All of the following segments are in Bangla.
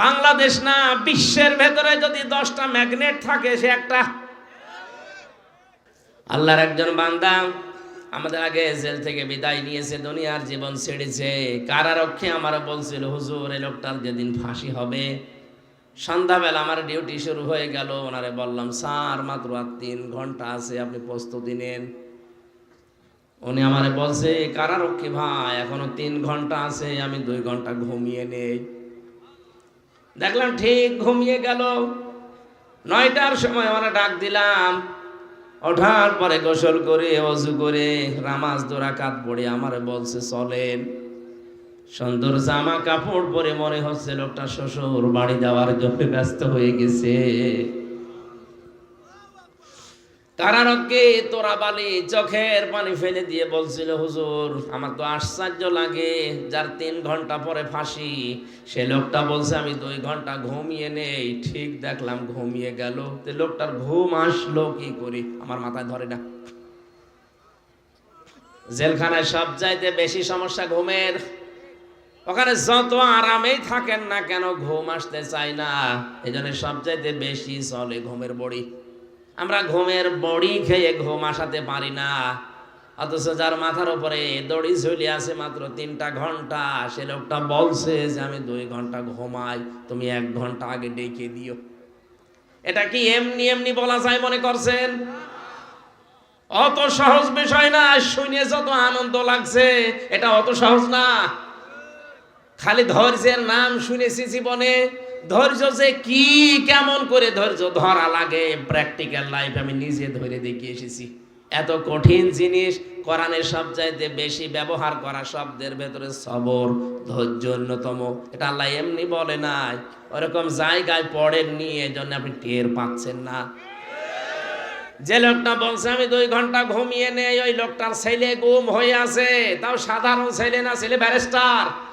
বাংলাদেশ না, বিশ্বের ভেতরে যদি দশটা ম্যাগনেট থাকে, সে একটা। আল্লাহর একজন বান্দা আমাদের আগে জেল থেকে বিদায় নিয়েছে, দুনিয়ার জীবন ছেড়েছে। কারারক্ষে আমার বলছিল, হুজুর, এই লোকটার যেদিন ফাঁসি হবে, সন্ধ্যাবেলা আমার ডিউটি শুরু হয়ে গেল। ওনারে বললাম, স্যার, মাত্র আর তিন ঘণ্টা আছে, আপনি প্রস্তুতি নেন। উনি আমারে বলছে, কারারক্ষী ভাই, এখনও তিন ঘণ্টা আছে, আমি দুই ঘণ্টা ঘুমিয়ে নেই। দেখলাম ঠিক ঘুমিয়ে গেল। নয়টার সময় আমরা ডাক দিলাম। ওঠার পরে গোসল করে, অজু করে রামাজ দোরা কাত পড়ে আমার বলছে, চলেন। সুন্দর জামা কাপড় পরে মনে হচ্ছে লোকটা শ্বশুর বাড়ি যাওয়ার জন্য ব্যস্ত হয়ে গেছে। কারারকে তোরা বালি চোখের পানি ফেলে দিয়ে বলছিল, হুজুর, আমার তো আশ্চর্য লাগে যার তিন ঘণ্টা পরে ফাঁসি। সে লোকটা বলছে, আমি দুই ঘণ্টা ঘুমিয়ে নেই। ঠিক দেখলাম ঘুমিয়ে গেল। লোকটার ঘুম আসলো কি করি? আমার মাথায় ধরে না। জেলখানায় সব চাইতে বেশি সমস্যা ঘুমের। ওখানে যত আরামেই থাকেন না কেন, ঘুম আসতে চায় না। এই জন্য সব চাইতে বেশি চলে ঘুমের বড়ি। আমরা ঘুমের বড়ি খেয়ে ঘুম আসাতে পারি না। অথচ যার মাথার উপরে দড়ি ঝুলি আছে মাত্র তিনটা ঘণ্টা, সে লোকটা বলছে যে, আমি দুই ঘণ্টা ঘুমাই, তুমি এক ঘণ্টা আগে ডেকে দিও। এটা কি এমনি এমনি বলা যায় মনে করছেন? অত সহজ বিষয় না, শুনে যত আনন্দ লাগছে, এটা অত সহজ না। খালি ধৈর্যের নাম শুনেছি জীবনে। ধৈর্য যে কি কেমন করে ধৈর্য? ধরা লাগে প্র্যাকটিক্যাল লাইফ আমি নিজে ধরে দেখিয়ে এসেছি। এত কঠিন জিনিস, কোরআনের সব চাইতে বেশি ব্যবহার করা শব্দের ভেতরে সবর, ধৈর্য অন্যতম। এটা আল্লাহ এমনি বলে নাই। ওরকম জায়গায় পড়েন পড়েননি এজন্য আপনি টের পাচ্ছেন না। যে লোকটা বলছে, আমি দুই ঘণ্টা ঘুমিয়ে নেই, ওই লোকটার ছেলে গুম হয়ে আছে। তাও সাধারণ ছেলে না, ছেলে ব্যারিস্টার।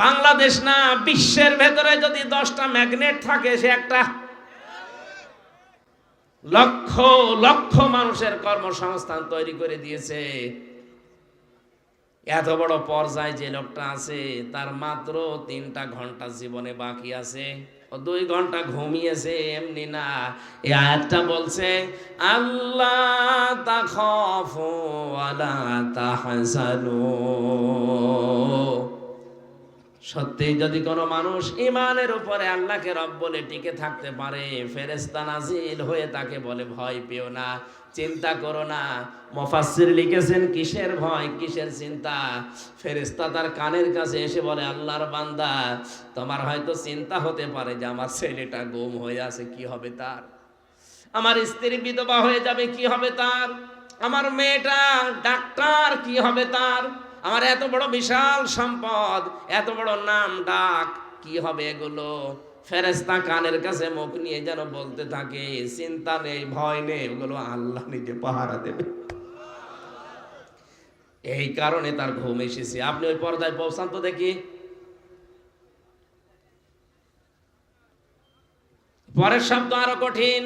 বাংলাদেশ না, বিশ্বের ভেতরে যদি দশটা ম্যাগনেট থাকে, সে একটা লক্ষ লক্ষ মানুষের কর্মসংস্থান তৈরি করে দিয়েছে। এত বড় পর্যায়ে যে লোকটা আছে, তার মাত্র তিনটা ঘণ্টা জীবনে বাকি আছে। ও দুই ঘণ্টা ঘুমিয়েছে, এমনি না। এ আয়াতটা বলছে, আল্লাহ তা খফু আলা তাহসানু সত্যি যদি কোনো মানুষ ইমানের উপরে আল্লাহকে রব বলে টিকে থাকতে পারে ফেরেস্তা নাজিল হয়ে তাকে বলে, ভয় পেও না, চিন্তা করো না। মফাসির লিখেছেন, কিসের ভয়, কিসের চিন্তা? ফেরেস্তা তার কানের কাছে এসে বলে, আল্লাহর বান্দা, তোমার হয়তো চিন্তা হতে পারে যে আমার ছেলেটা গুম হয়ে আছে, কি হবে তার? আমার স্ত্রী বিধবা হয়ে যাবে, কি হবে তার? আমার মেয়েটা ডাক্তার, কি হবে তার? আমার এত বড় বিশাল সম্পদ, এত বড় নাম ডাক, কি হবে এগুলো? ফেরেস্তা কানের কাছে মুখ নিয়ে যেন বলতে থাকে, চিন্তা নেই, ভয় নেই, ওগুলো আল্লাহ নিজে পাহারা দেবে। এই কারণে তার ঘুম এসেছে। আপনি ওই পর্দায় পৌঁছান তো দেখি। পরের শব্দ আরও কঠিন।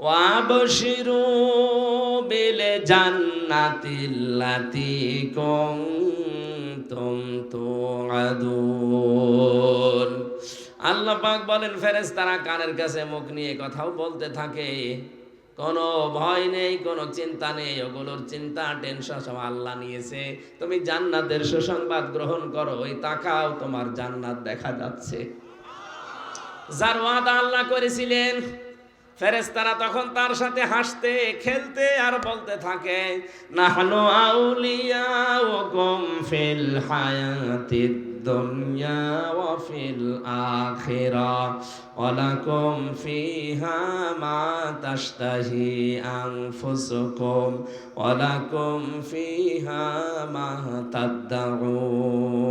ওয়াবশিরু বিল জান্নাতিল্লাতি কুনতুম তুআদুন। আল্লাহ পাক বলেন, ফেরেশতারা কানের কাছে মুখ নিয়ে কথাও বলতে থাকে। কোনো ভয় নেই, কোনো চিন্তা নেই, ওগুলোর চিন্তা, টেনশন সব আল্লাহ নিয়েছে। তুমি জান্নাতের সুসংবাদ গ্রহণ করো, ওই তাকাও, তোমার জান্নাত দেখা যাচ্ছে। যার ওয়াদা আল্লাহ করেছিলেন ফেরেস্তারা তখন তার সাথে হাসতে, খেলতে আর বলতে থাকে, নাহনু আউলিয়া ও গম ফিল হায়াতিদ দুনিয়া ওয়া ফিল আখিরা ওয়ালাকুম ফিহা মা তাশতাহি আনফুসুকুম ওয়ালাকুম ফিহা মা তাদউন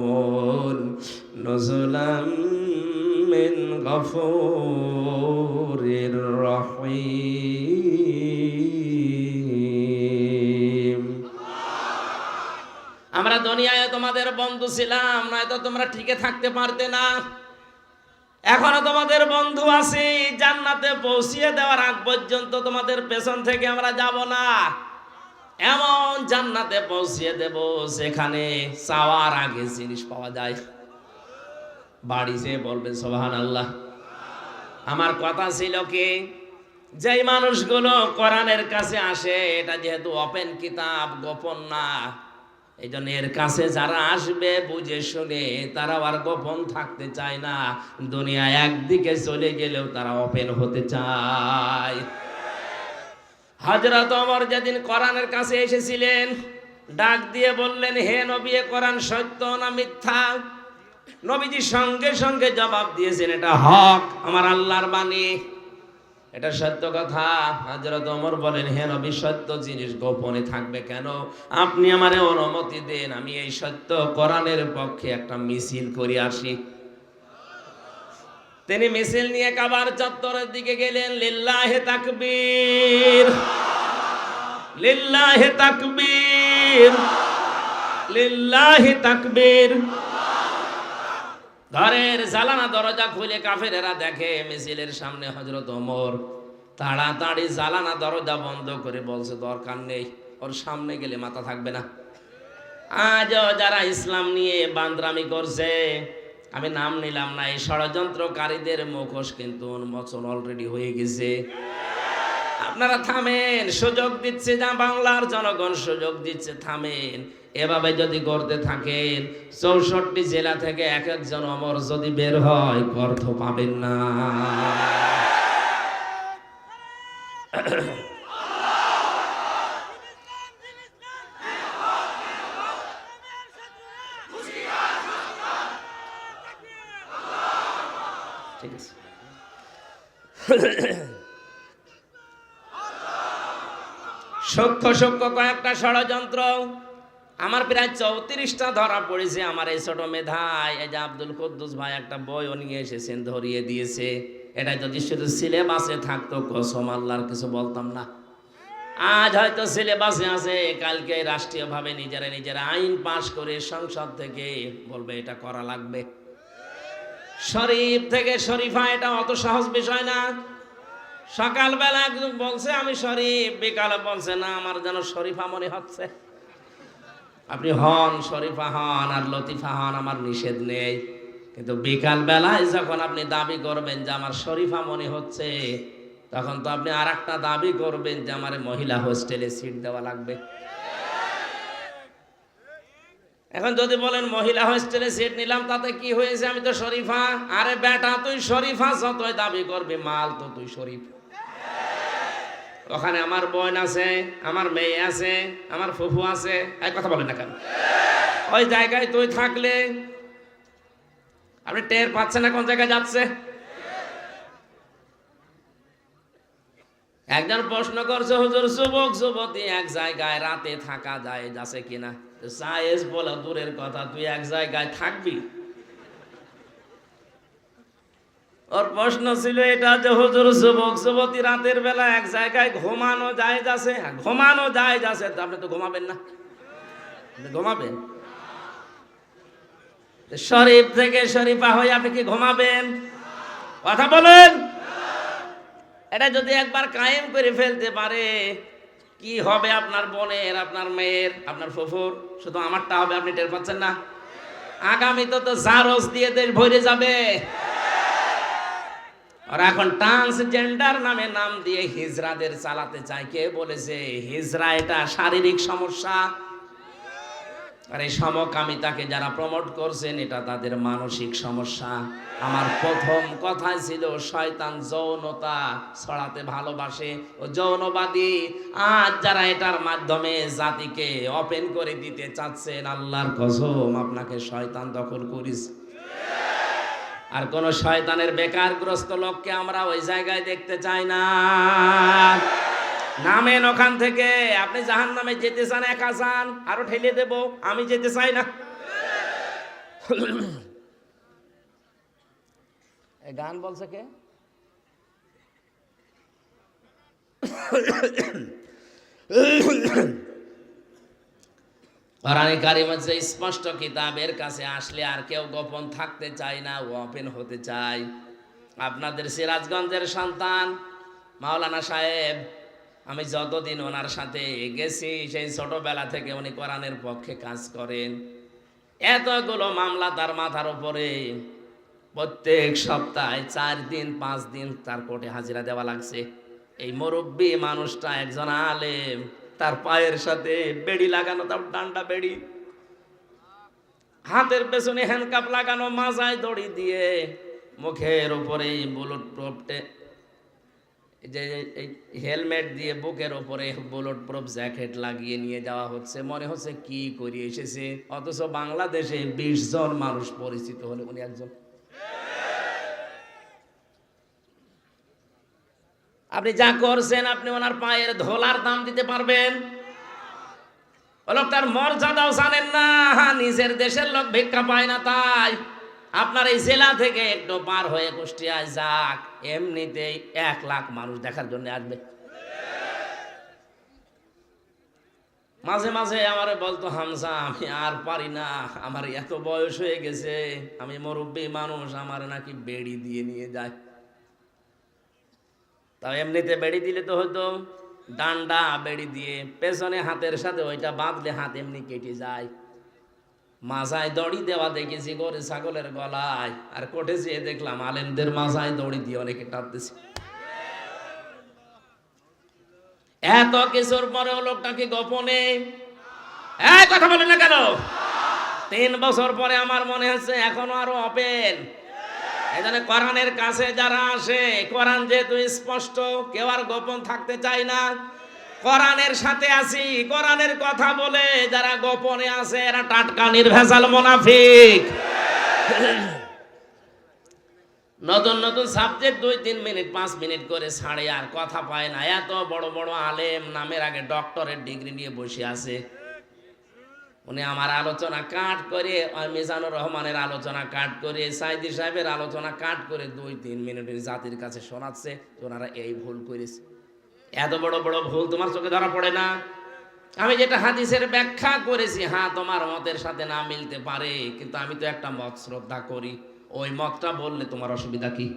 নুজুলাম মিন গফুরির আমরা দুনিয়ায় তোমাদের বন্ধু ছিলাম, নয়তো তোমরা টিকে থাকতে পারতে না। এখনও তোমাদের বন্ধু আছি, জান্নাতে পৌঁছিয়ে দেওয়ার আগ পর্যন্ত তোমাদের পেছন থেকে আমরা যাব না। এমন জান্নাতে পৌঁছিয়ে দেব সেখানে চাওয়ার আগে জিনিস পাওয়া যায়। বাড়ি যেয়ে বলবেন সোহান আল্লাহ আমার কথা ছিল কি? যেই মানুষগুলো কোরআনের কাছে আসে, এটা যেহেতু ওপেন কিতাব, গোপন না এই জন্য এর কাছে যারা আসবে, বুঝে শুনে তারা আর গোপন থাকতে চায় না। দুনিয়া একদিকে চলে গেলেও তারা ওপেন হতে চায়। হজরত অমর যেদিন কোরআনের কাছে এসেছিলেন, ডাক দিয়ে বললেন, হে নবী কোরআন সত্য না মিথ্যা? নবীজি সঙ্গে সঙ্গে জবাব দিয়েছেন এটা হক। আমার আল্লাহর বাণী। এটা সত্য কথা। হজরত ওমর বলেন হে নবী সত্য জিনিস গোপনে থাকবে কেন? আপনি আমারে অনুমতি দেন আমি এই সত্য কোরআনের পক্ষে একটা মিছিল করে আসি। তিনি মিছিল নিয়ে কাবার চত্বরের দিকে গেলেন লিল্লাহে তাকবীর লিল্লাহে তাকবীর লিল্লাহে তাকবীর। ঘরের জালানা দরজা খুলে কাফেরেরা দেখে, মিছিলের সামনে হজরত ওমর তাড়াতাড়ি জালানা দরজা বন্ধ করে বলছে, দরকার নেই, ওর সামনে গেলে মাথা থাকবে না। আজও যারা ইসলাম নিয়ে বান্দরামি করছে, আমি নাম নিলাম না, এই ষড়যন্ত্রকারীদের মুখোশ কিন্তু উন্মোচন অলরেডি হয়ে গেছে। আপনারা থামেন, সুযোগ দিচ্ছে যা বাংলার জনগণ, সুযোগ দিচ্ছে, থামেন। এভাবে যদি করতে থাকেন, চৌষট্টি জেলা থেকে এক একজন অমর যদি বের হয় অর্থ পাবেন না। ঠিক আছে। সূক্ষ্ম সূক্ষ্ম কয়েকটা ষড়যন্ত্র। আমার প্রায় চৌত্রিশটা ধরা পড়েছে আমার এই ছোট মেধায়। এই যে আব্দুল কুদ্দুস ভাই একটা বইও নিয়ে এসেছেন, ধরিয়ে দিয়েছে। এটা যদি শুধু সিলেবাসে থাকতো, কসম আল্লাহর কিছু বলতাম না। আজ হয়তো সিলেবাসে আছে, কালকে রাষ্ট্রীয়ভাবে নিজেরা নিজেরা আইন পাশ করে সংসদ থেকে বলবে, এটা করা লাগবে। শরীফ থেকে শরীফা, এটা অত সহজ বিষয় না। সকালবেলা একজন বলছে, আমি শরীফ। বিকালে বলছে, না, আমার যেন শরীফা মনে হচ্ছে। আপনি হন, শরীফা হন আর লতিফা হন, আমার নিষেধ নেই। কিন্তু বিকাল বেলায় যখন আপনি দাবি করবেন যে আমার শরীফা মনে হচ্ছে, তখন তো আপনি আর দাবি করবেন যে আমার মহিলা হোস্টেলে সিট দেওয়া লাগবে। এখন যদি বলেন, মহিলা হোস্টেলে সিট নিলাম, তাতে কি হয়েছে? আমি তো শরীফা। আরে বেটা, তুই শরীফা, যতই দাবি করবি, মাল তো তুই শরীফ। ওখানে আমার বোন আছে, আমার মেয়ে আছে, আমার ফুফু আছে। এক কথা বলেন না কেন? ওই জায়গায় তুই থাকলে আপনি টের পাচ্ছেন না কোন জায়গায় যাচ্ছে? একজন প্রশ্ন করছে, হুজুর, যুবক, যুবতী, এক জায়গায় রাতে থাকা যায়, যাচ্ছে কিনা? সায়েস বলে দূরের কথা তুই এক জায়গায় থাকবি। ওর প্রশ্ন ছিল এটা যে হুজুর যুবক যুবতী রাতের বেলা এক জায়গায় ঘুমানো যায় যাচ্ছে? হ্যাঁ, ঘুমানো যায় যাচ্ছে। আপনি তো ঘুমাবেন না। ঘুমাবেন? শরীফ থেকে শরীফা হয়ে আপনি কি ঘুমাবেন? কথা বলেন। এটা যদি একবার কায়েম করে ফেলতে পারে কি হবে আপনার বোনের, আপনার মেয়ের, আপনার ফুফুর? শুধু আমারটা হবে, আপনি টের পাচ্ছেন না? আগামী তো জারস দিয়ে দেশ ভরে যাবে। আর এখন ট্রান্সজেন্ডার নামে নাম দিয়ে হিজরাদের চালাতে চাই কে বলেছে? হিজরা এটা শারীরিক সমস্যা। আর এই সমকামিতাকে যারা প্রমোট করছেন, এটা তাদের মানসিক সমস্যা। আমার প্রথম কথাই ছিল, শয়তান যৌনতা ছড়াতে ভালোবাসে ও যৌনবাদী। আজ যারা এটার মাধ্যমে জাতিকে ওপেন করে দিতে চাচ্ছেন, আল্লাহর কসম আপনাকে শয়তান দখল করিস আর কোন শয়তানের বেকারগ্রস্ত লোককে আমরা ওই জায়গায় দেখতে চাই না। নামেন ওখান থেকে। আপনি জাহান নামে যেতে চান একা চান আরও ঠেলে দেব। আমি যেতে চাই না। গান বলছে কে? কোরআনে কারিম হচ্ছে স্পষ্ট কিতাবের কাছে আসলে আর কেউ গোপন থাকতে চায় না ওপেন হতে চায়। আপনাদের সিরাজগঞ্জের সন্তান মাওলানা সাহেব আমি যতদিন ওনার সাথে গেছি, সেই ছোটবেলা থেকে উনি কোরআনের পক্ষে কাজ করেন। এতগুলো মামলা তার মাথার উপরে। প্রত্যেক সপ্তাহে চার দিন, পাঁচ দিন তার কোর্টে হাজিরা দেওয়া লাগছে। এই মুরব্বী মানুষটা একজন আলেম, তার পায়ের সাথে বেড়ি লাগানো, তার ডান্ডা বেড়ি। হাতের পেছনে হ্যান্ডকাপ লাগানো, মাজায় দড়ি দিয়ে মুখের উপরে বুলেট প্রুফটে যে এই হেলমেট দিয়ে বুকের উপরে বুলেট প্রুফ জ্যাকেট লাগিয়ে নিয়ে যাওয়া হচ্ছে। মনে হচ্ছে কি করে? এসেছে। অথচ বাংলাদেশে বিশ জন মানুষ পরিচিত হলে। উনি একজন। আপনি যা করছেন, আপনি ওনার পায়ের ধোলার দাম দিতে পারবেন। লোকটার মর্যাদাও জানেন না, নিজের দেশের লোক ভিক্ষা পায় না তাই। আপনার এই জেলা থেকে একটু পার হয়ে কুষ্টিয়ায় যাক, এমনিতেই এক লাখ মানুষ দেখার জন্য আসবে। মাঝে মাঝে আমার বলতো হামসা আমি আর পারি না, আমার এত বয়স হয়ে গেছে, আমি মুরব্বী মানুষ, আমার নাকি বেড়ি দিয়ে নিয়ে যায়। তাও এমনিতে বেড়ি দিলে তো হয়তো ডান্ডা, বেড়ি দিয়ে পেছনে হাতের সাথে ওইটা বাঁধলে হাত এমনি কেটে যায়। মাজায় দড়ি দেওয়া দেখেছি গরে ছাগলের গলায়। আর কোটে যেয়ে দেখলাম আলেমদের মাজায় দড়ি দিয়ে অনেকে টানতেছে। এত কিছুর পরেও লোকটাকে গোপনে? কথা বলে না কেন? তিন বছর পরে আমার মনে হচ্ছে এখনও আরও ওপেন এখানে কোরআনের কাছে যারা আসে, কোরআন যেহেতু স্পষ্ট, কেউ আর গোপন থাকতে চায় না। কোরআনের সাথে আছি, কোরআনের কথা বলে যারা গোপনে আছে, এরা টাটকা নির্ভেজাল মোনাফিক। নতুন নতুন সাবজেক্ট দুই, তিন মিনিট, পাঁচ মিনিট করে ছাড়ে, আর কথা পায় না। এত বড় বড় আলেম নামের আগে ডক্টরের ডিগ্রি নিয়ে বসে আছে। উনি আমার আলোচনা কাট করে মিজানুর রহমানের আলোচনা কাট করে, সাইদি সাহেবের আলোচনা কাট করে দুই, তিন মিনিটের জাতির কাছে শোনাচ্ছে। ওনারা এই ভুল করেছে। এত বড় বড় ভুল তোমার চোখে ধরা পড়ে না? আমি যেটা হাদিসের ব্যাখ্যা করেছি হ্যাঁ তোমার মতের সাথে না মিলতে পারে, কিন্তু আমি তো একটা মত শ্রদ্ধা করি। ওই মতটা বললে তোমার অসুবিধা কি?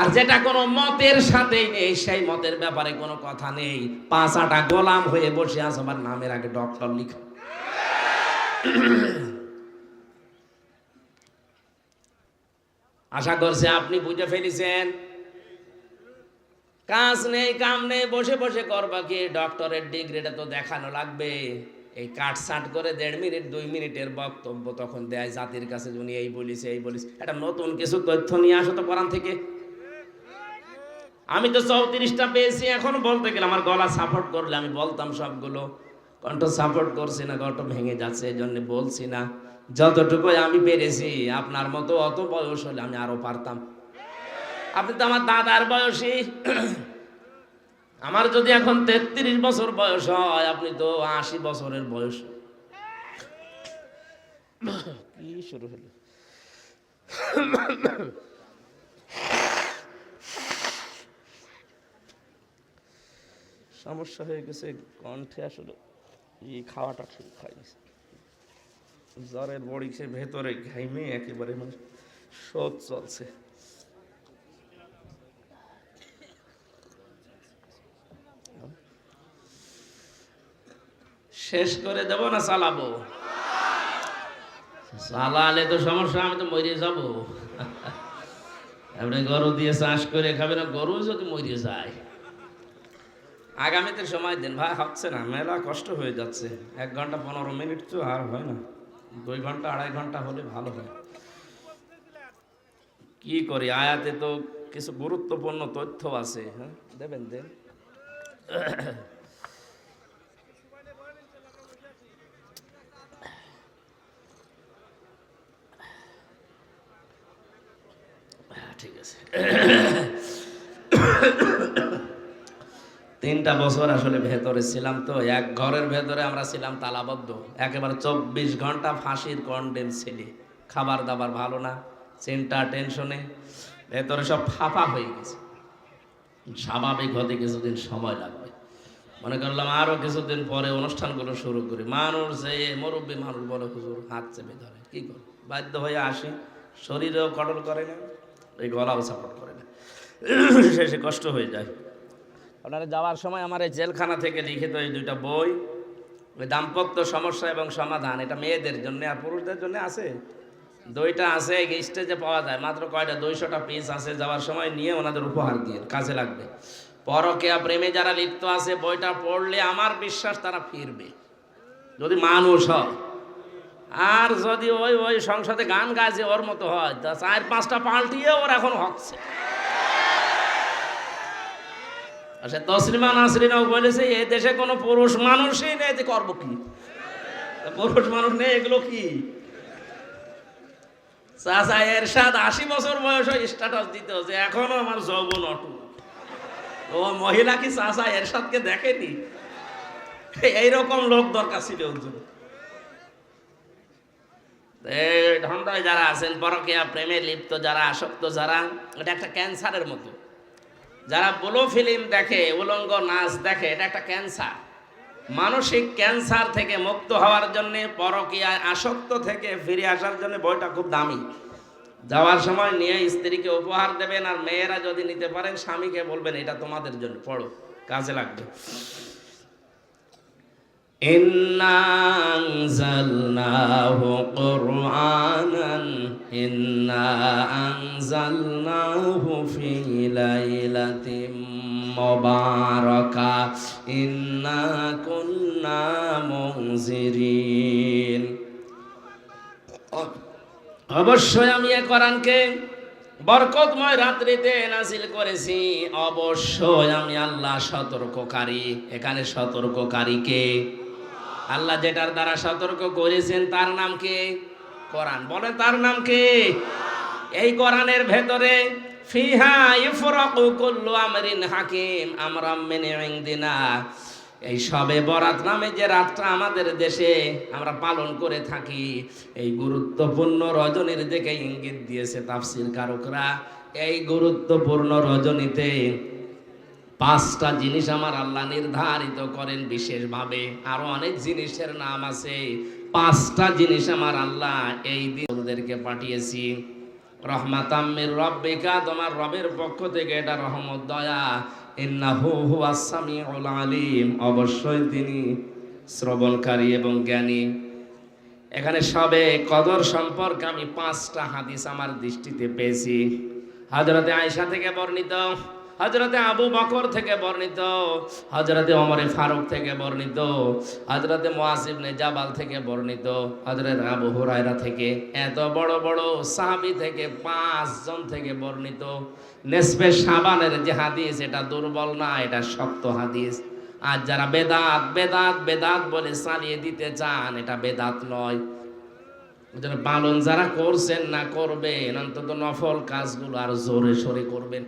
আর যেটা কোনো মতের সাথেই নেই সেই মতের ব্যাপারে কোনো কথা নেই। পাঁচ আটা গোলাম হয়ে বসে আছে, আমার নামের আগে ডক্টর লিখা। আশা করছে আপনি বুঝে ফেলেছেন। কাজ নেই, কাম নেই, বসে বসে করবা কি? ডক্টরের ডিগ্রিটা তো দেখানো লাগবে। এই কাট সাট করে দেড় মিনিট, দুই মিনিটের বক্তব্য তখন দেয় জাতির কাছে, উনি এই বলিস এই বলিস একটা নতুন কিছু তথ্য নিয়ে আসো তো কোরআন থেকে। আমি তো চৌত্রিশটা পেয়েছি, এখন বলতে গেলে আমার গলা সাপোর্ট করলে আমি বলতাম সবগুলো। কণ্ঠ সাপোর্ট করছি না কণ্ঠ ভেঙে যাচ্ছে, এই জন্য বলছি না। যতটুকু আমি পেরেছি, আপনার মতো অত বয়স হলে আমি আরও পারতাম। আপনি তো আমার দাদার বয়সী। আমার যদি এখন তেত্রিশ বছর বয়স হয়, আপনি তো আশি বছরের বয়স। কি শুরু হলো? সমস্যা হয়ে গেছে, কণ্ঠে আসলে এই খাওয়াটা ঠিক খাই জ্বরের বড়ি সে ভেতরে ঘাইমে একেবারে মানে শোধ চলছে। শেষ করে দেব না চালাবো? চালালে তো সমস্যা, আমি তো মরে যাব। আপনি গরু দিয়ে চাষ করে খাবে না, গরু যদি মরে যায়। আগামীতে সময় দিন, ভাই, হচ্ছে না, মেলা কষ্ট হয়ে যাচ্ছে। এক ঘণ্টা পনেরো মিনিট তো আর হয় না, দুই ঘণ্টা, আড়াই ঘণ্টা হলে ভালো হয়। কি করি, আয়াতে তো কিছু গুরুত্বপূর্ণ তথ্য আছে হ্যাঁ? দেবেন, দেন ঠিক আছে তিনটা বছর আসলে ভেতরে ছিলাম তো, এক ঘরের ভেতরে আমরা ছিলাম তালাবদ্ধ। একেবারে চব্বিশ ঘণ্টা ফাঁসির কন্ডেম ছেলে খাবার দাবার ভালো না, চিন্তা, টেনশনে। ভেতরে সব ফাঁপা হয়ে গেছে। স্বাভাবিক হতে কিছুদিন সময় লাগবে। মনে করলাম আরও কিছুদিন পরে অনুষ্ঠানগুলো শুরু করি। মানুষ যে, মুরব্বী মানুষ বলে, হুজুর, হাত চেপে ধরে কি করে বাধ্য হয়ে আসি। শরীরেও কটল করে না। এই গলাও সাপোর্ট করে না। শেষে কষ্ট হয়ে যায়। আপনারা যাওয়ার সময় আমার এই জেলখানা থেকে লিখিত এই দুইটা বই দাম্পত্য সমস্যা এবং সমাধান, এটা মেয়েদের জন্য আর পুরুষদের জন্য আছে? দইটা আছে স্টেজে পাওয়া যায়। মাত্র কয়টা? দুইশোটা পিস আছে, যাওয়ার সময় নিয়ে ওনাদের উপহার দিয়ে কাজে লাগবে। পরকেয়া প্রেমে যারা লিপ্ত আছে, বইটা পড়লে আমার বিশ্বাস তারা ফিরবে। যদি মানুষ হয় আর যদি ওই ওই সংসদে গান গাইছে ওর মতো হয়, তা চার পাঁচটা পাল্টিয়ে ওর এখন হচ্ছে সে তসলিমা বলেছে, এ দেশে কোনো পুরুষ মানুষই নেই, যে করব কি? পুরুষ মানুষ নেই, এগুলো কি? চাচা এরশাদ আশি বছর বয়স স্ট্যাটাস দিত যে এখনও আমার যৌবন অটু ও মহিলা কি চাচা এরশাদকে দেখেনি? এইরকম লোক দরকার ছিল ওর জন্য। ঢন্ডায় যারা আছেন, পরকিয়া প্রেমে লিপ্ত যারা, আসক্ত যারা, এটা একটা ক্যান্সারের মতো। যারা ব্লু ফিল্ম দেখে, উলঙ্গ নাচ দেখে, এটা একটা ক্যান্সার। মানসিক ক্যান্সার থেকে মুক্ত হওয়ার জন্য, পরকীয়ায় আসক্ত থেকে ফিরে আসার জন্য বইটা খুব দামি। যাওয়ার সময় নিয়ে স্ত্রীকে উপহার দেবেন আর মেয়েরা যদি নিতে পারেন, স্বামীকে বলবেন, এটা তোমাদের জন্য, পড়ো, কাজে লাগবে। إنا أنزلناه قرآنا إنا أنزلناه في ليلة مباركة إنا كنا منذرين অবশ্যই আমি এ কোরআনকে বরকতময় রাত্রিতে নাজিল করেছি অবশ্যই আমি আল্লাহ সতর্ককারী এখানে সতর্ককারীকে আল্লাহ যেটার দ্বারা সতর্ক করেছেন, তার নাম কি? কোরআন। বলে তার নাম কি? এই কোরআনের ভেতরে, ফিহা ইফরাকু কুল্লু আমরিন হাকিম, আমরাম মিন ইনদিনা। এই সবে বরাত নামে যে রাতটা আমাদের দেশে আমরা পালন করে থাকি, এই গুরুত্বপূর্ণ রজনীর দিকে ইঙ্গিত দিয়েছে তাফসির কারকরা। এই গুরুত্বপূর্ণ রজনীতে পাঁচটা জিনিস আমার আল্লাহ নির্ধারিত করেন বিশেষভাবে। আরও অনেক জিনিসের নাম আছে। পাঁচটা জিনিস আমার আল্লাহ এই দিনদেরকে পাঠিয়েছি। রহমাতাম্মির রব্বিকা, তোমার রবের পক্ষ থেকে এটা রহমত, দয়া। ইন্নাহু হুয়াস সামিউল আলিম। অবশ্যই তিনি শ্রবণকারী এবং জ্ঞানী। এখানে সবে কদর সম্পর্কে আমি পাঁচটা হাদিস আমার দৃষ্টিতে পেয়েছি। হজরতে আয়সা থেকে বর্ণিত। হজরতে আবু বকর থেকে বর্ণিত হজরতে অমরে ফারুক থেকে বর্ণিত হজরতে মোয়াসিবনে জাবাল থেকে বর্ণিত হজরত আবু হুরায়রা থেকে, এত বড় বড় সাহাবি থেকে পাঁচজন থেকে বর্ণিত। নেসবে সাবানের যে হাদিস, এটা দুর্বল না, এটা শক্ত হাদিস। আর যারা বেদাত বেদাত বেদাত বলে চালিয়ে দিতে চান, এটা বেদাত নয়। পালন যারা করছেন না করবেন, অন্তত নফল কাজগুলো আর জোরে সোরে করবেন।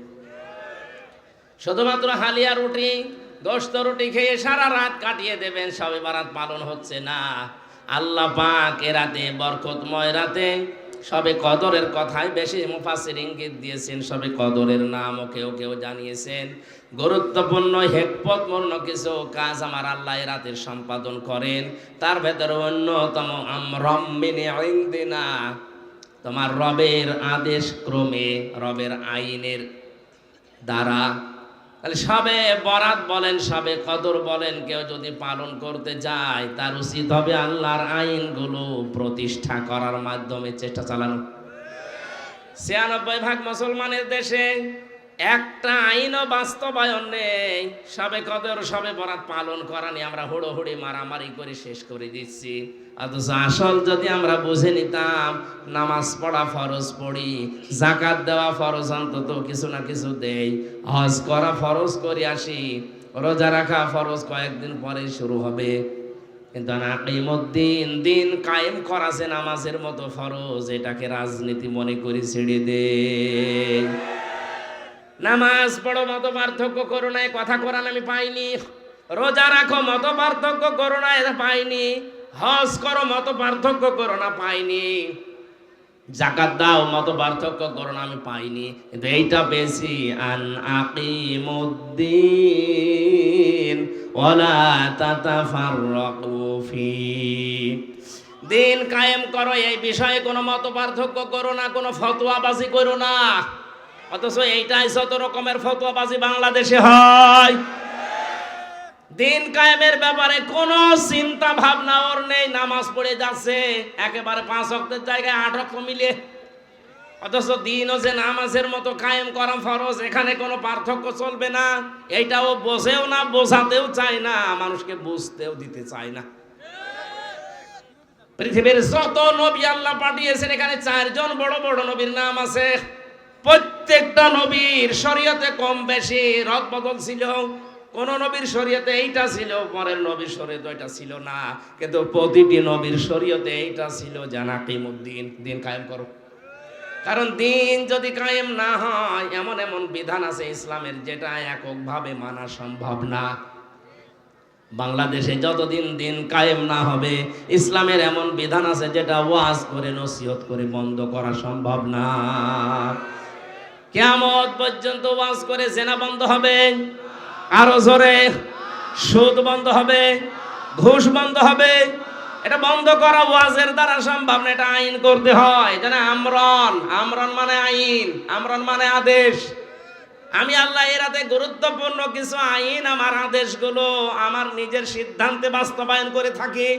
শুধুমাত্র হালিয়া রুটি গোস্ত রুটি খেয়ে সারা রাত কাটিয়ে দেবেন, সবে বারাত পালন হচ্ছে না। আল্লাহ পাক এ রাতে, বরকতময় রাতে সবে কদরের কথাই বেশি মুফাসির ইঙ্গিত দিয়েছেন, সবে কদরের নামও কেউ কেউ জানিয়েছেন। গুরুত্বপূর্ণ হেকপতপূর্ণ কিছু কাজ আমার আল্লাহ রাতের সম্পাদন করেন। তার ভেতরে অন্যতম তোমার রবের আদেশ ক্রমে, রবের আইনের দ্বারা তাহলে সবে বরাত বলেন সবে কদর বলেন, কেউ যদি পালন করতে যায়, তার উচিত হবে আল্লাহর আইনগুলো প্রতিষ্ঠা করার মাধ্যমে চেষ্টা চালানো। ছিয়ানব্বই ভাগ মুসলমানের দেশে একটা আইনও বাস্তবায়ন নেই। সবে কদর, সবে বরাত পালন করা নিয়ে আমরা হুড়োহুড়ি, মারামারি করে শেষ করে দিচ্ছি। অথচ আসল যদি আমরা বুঝে নিতাম, নামাজ পড়া ফরজ পড়ি জাকাত দেওয়া ফরজ, অন্তত কিছু না কিছু দেই। হজ করা ফরজ করে আসি, রোজা রাখা ফরজ কয়েকদিন পরে শুরু হবে। কিন্তু নাকিমুদ্দিন দিন কায়েম করা যে নামাজের মতো ফরজ, এটাকে রাজনীতি মনে করে ছেড়ে দে। নামাজ পড়ো মতো পার্থক্য করো না কথা কোরআন আমি পাইনি। রোজা রাখো মতো পার্থক্য করো না এটা পাইনি। হজ করো মতো পার্থক্য করো না, পাইনি। জাকাত দাও মতো পার্থক্য করো না, আমি পাইনি। কিন্তু এইটা বেশি আন আকিমুদ্দিন, ওয়ালা তাতাফাররাকু ফি। দিন কায়েম করো, এই বিষয়ে কোনো মত পার্থক্য করো না, কোনো ফতোয়াবাজি করো না। অথচ এইটাই যত রকমের ফতোয়াবাজি বাংলাদেশে হয়। দিন কায়েমের ব্যাপারে কোনো চিন্তা ভাবনা ওর নেই, নামাজ পড়ে যাচ্ছে, একেবারে পাঁচ অক্টের জায়গায় আট অক্ট মিলিয়ে। অথচ দিনও যে নামাজের মতো কায়েম করা ফরজ, এখানে কোনো পার্থক্য চলবে না। এইটাও বোঝেও না, বোঝাতেও চায় না, মানুষকে বুঝতেও দিতে চায় না। পৃথিবীর যত নবী আল্লাহ পাঠিয়েছেন, এখানে চারজন বড় বড় নবীর নাম আছে। প্রত্যেকটা নবীর শরীয়তে কম বেশি রদ বদল ছিল। কোন নবীর শরীয়তে এইটা ছিল, পরের নবীর শরীয়তে এটা ছিল না। কিন্তু প্রতিটি নবীর শরীয়তে এইটা ছিল জানা কিমুদ্দিন দিন কায়েম করো। কারণ দিন যদি কায়েম না হয়, এমন এমন বিধান আছে ইসলামের যেটা এককভাবে মানা সম্ভব না। বাংলাদেশে যতদিন দিন কায়েম না হবে, ইসলামের এমন বিধান আছে যেটা ওয়াজ করে, নসিহত করে বন্ধ করা সম্ভব না। কেমন পর্যন্ত ওয়াজ করে জেনা বন্ধ হবে, আরও জোরে সুদ বন্ধ হবে, ঘুষ বন্ধ হবে। এটা বন্ধ করা ওয়াজের দ্বারা সম্ভব না, এটা আইন করতে হয়। যেন আমরন আমরন মানে আইন আমরন মানে আদেশ। আমি আল্লাহ এরাতে গুরুত্বপূর্ণ কিছু আইন, আমার আদেশগুলো, আমার নিজের সিদ্ধান্তে বাস্তবায়ন করে থাকি।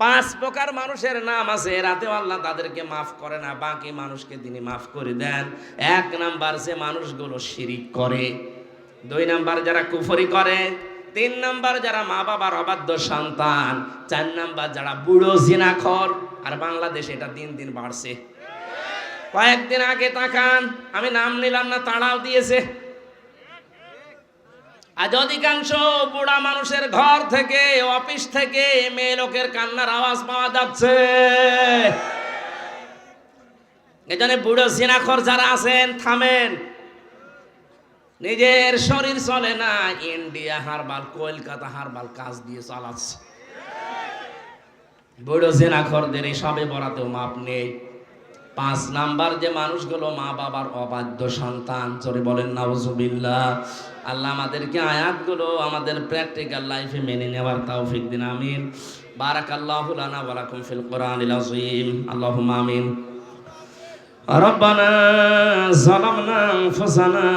পাঁচ প্রকার মানুষের নাম আছে রাতেও আল্লাহ তাদেরকে মাফ করে না, বাকি মানুষকে তিনি মাফ করে দেন। এক নাম্বার যে মানুষগুলো শিরিক করে, দুই নাম্বার যারা কুফরি করে, তিন নাম্বার যারা মা বাবার অবাধ্য সন্তান, চার নাম্বার যারা বুড়ো জিনাখর, আর বাংলাদেশে এটা দিন দিন বাড়ছে। কয়েকদিন আগে তাকান, আমি নাম নিলাম না, তাড়াও দিয়েছে। আজ অধিকাংশ বুড়া মানুষের ঘর থেকে, অফিস থেকে মেয়ে লোকের কান্নার আওয়াজ পাওয়া যাচ্ছে। এজন্য বুড়ো সিনাখর যারা আছেন, থামেন। নিজের শরীর চলে না, ইন্ডিয়া হারবাল, কলকাতা হারবাল কাজ দিয়ে চালাচ্ছে। বুড়ো জেনাখরদের এই সবে বরাতেও মাপ নেই। পাঁচ নাম্বার যে মানুষগুলো মা বাবার অবাধ্য সন্তান চলে বলেন, নাউজুবিল্লাহ। আল্লাহ আমাদেরকে আয়াতগুলো আমাদের প্র্যাকটিক্যাল লাইফে মেনে নেওয়ার তৌফিক দিন আমিন বারাকাল্লাহু লানা ওয়া লাকুম ফিল কোরআনিল আযীম আল্লাহুম্মা আমিন ربنا ظلمنا انفسنا